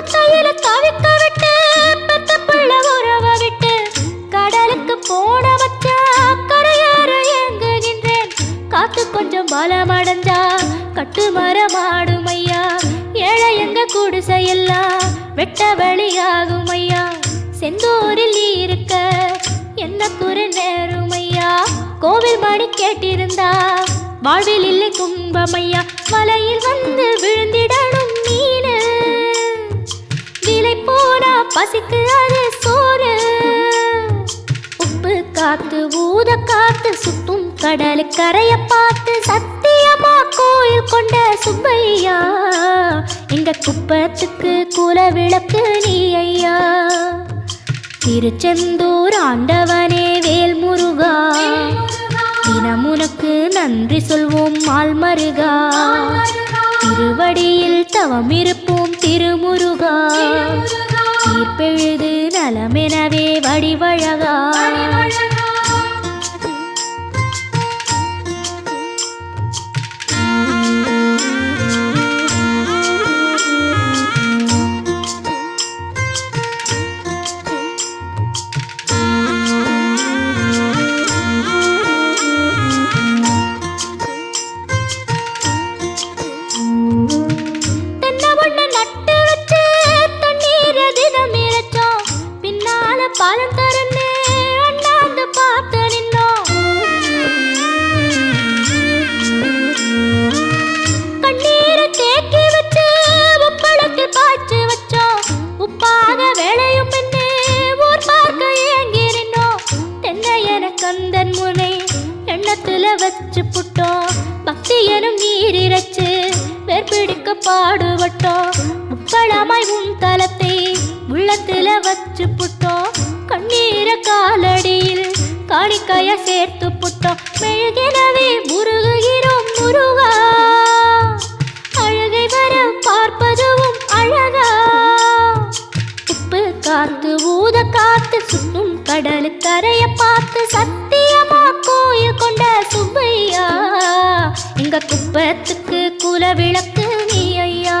ஒத்தையில தவிக்க விட்டு பெத்த பிள்ளை உறவ விட்டு கடலுக்கு போன வச்ச கரையாற இயங்குகின்றேன் காத்து கொஞ்சம் பலமடைஞ்சா கட்டு மரமாடும் ஐயா. ஏழை எங்க குடிசையெல்லாம் வெட்ட வழியாகும் ஐயா. செந்தூரில் இருக்க என்ன குறை நேரும் ஐயா. கோவில் மணி கேட்டிருந்தா வாழ்வில் இல்லை கும்பமையா மலையில் வந்து விழுந்திடணும் மீனு பசிக்கு அது சோறு. உப்பு காத்து ஊத காத்து சுத்தும் கடல் கரைய பார்த்து சத்தியமா கோயில் கொண்ட சுப்பையா. எங்க குப்பத்துக்கு குல விளக்கு நீ ஐயா. திருச்செந்தூர் ஆண்டவனே வேல் முருகா. தினம் உனக்கு நன்றி சொல்வோம் மால்மருகா திருவடியில் தவம் இருப்போம் திருமுருகா. தீர்ப்பெழுது நலமெனவே வடிவழகா பின்னால பலன் தருன்னு கண்ணீரை தேக்கி வச்சு உப்பளத்தில் பாய்ச்சி வச்சோம். உப்பாக விளையும் பின்னே ஊர் பார்க்க ஏங்கி நின்னோம். கந்தன் முனை எண்ணத்துல வச்சு புட்டோம் பக்தி எனும் நீர் இறைச்சு வேர்பிடிக்க பாடுபட்டோம் முப்பளமாய் உன் தலத்தை உள்ளத்துல வச்சு புட்டோம் கண்ணீர காலடியில் காணிக்கைய சேர்த்து புட்டோம். மெழுகினவே முருகுகிறோம் முருகா. அழுகை வர பார்ப்பதுவும் அழகா. உப்பு காத்து ஊத காத்து சுத்தும் கடலு கரைய பார்த்து சத்தியமா கோயில் கொண்ட சுப்பையா. எங்க குப்பத்துக்கு குல விளக்கு நீ ஐயா.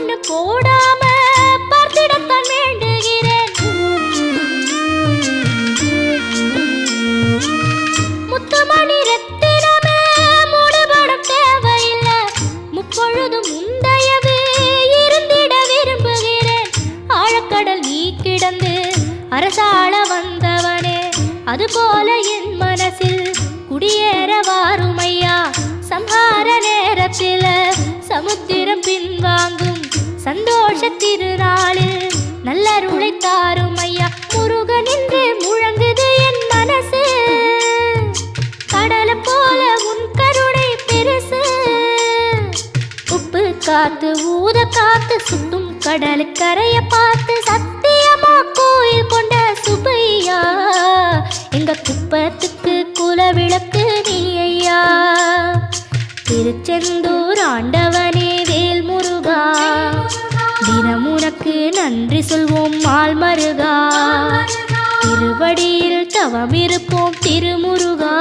ஒண்ணு போடாம பார்த்திடத்தான் வேண்டுகிறேன். முத்துமணி ரத்தினமே மூடுபடம் தேவையில்லை. முப்பொழுதும் முந்தையது இருந்திட விரும்புகிறேன். ஆழக்கடல் நீ கிடந்து அரசாள வந்தவனே அதுபோல என் மனசில் குடியேற வாருமையா? சம்ஹார நேரத்தில் சமுத்திரம் பின்வாங்கும் சந்தோஷ திருநாளில் நல்லருளை தாரும் ஐயா. முருகன் என்று முழங்குது என் மனசு. கடலை போல உன் கருணை பெருசு. உப்பு காத்து ஊத காத்து சுத்தும் கடலுக்கரைய பார்த்து சத்தியமா கோயில் கொண்ட சுபையா எங்க குப்பத்துக்கு குலவிளக்கு நீ ஐயா. திருச்செந்தூர் ஆண்டவனே நன்றி சொல்வோம் மால் மருகா திருவடியில் தவம் இருப்போம் திருமுருகா.